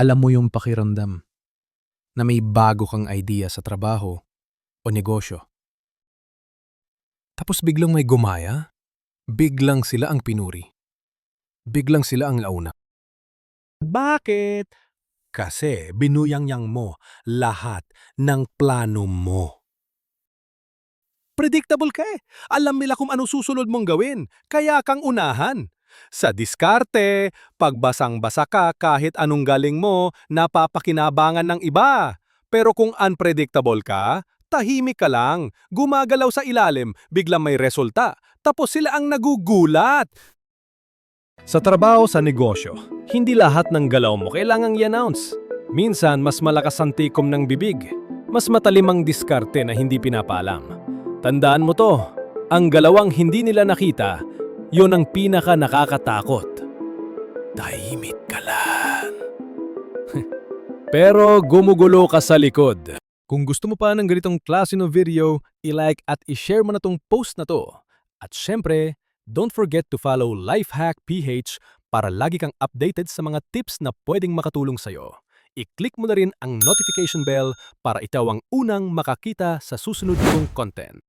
Alam mo yung pakiramdam na may bago kang idea sa trabaho o negosyo. Tapos biglang may gumaya, biglang sila ang pinuri. Biglang sila ang launa. Bakit? Kasi binuyang-yang mo lahat ng plano mo. Predictable ka eh. Alam nila kung ano susunod mong gawin, kaya kang unahan. Sa diskarte, pagbasang-basa ka kahit anong galing mo, napapakinabangan ng iba. Pero kung unpredictable ka, tahimik ka lang, gumagalaw sa ilalim, biglang may resulta, tapos sila ang nagugulat. Sa trabaho sa negosyo, hindi lahat ng galaw mo kailangang i-announce. Minsan, mas malakas ang tikom ng bibig. Mas matalim ang diskarte na hindi pinapaalam. Tandaan mo to, ang galawang hindi nila nakita, yon ang pinaka nakakatakot. Tahimik ka lang. Pero gumugulo ka sa likod. Kung gusto mo pa ng ganitong klase ng video, i-like at i-share mo na tong post na to. At syempre, don't forget to follow Lifehack PH para lagi kang updated sa mga tips na pwedeng makatulong sa'yo. I-click mo na rin ang notification bell para ikaw ang unang makakita sa susunod kong content.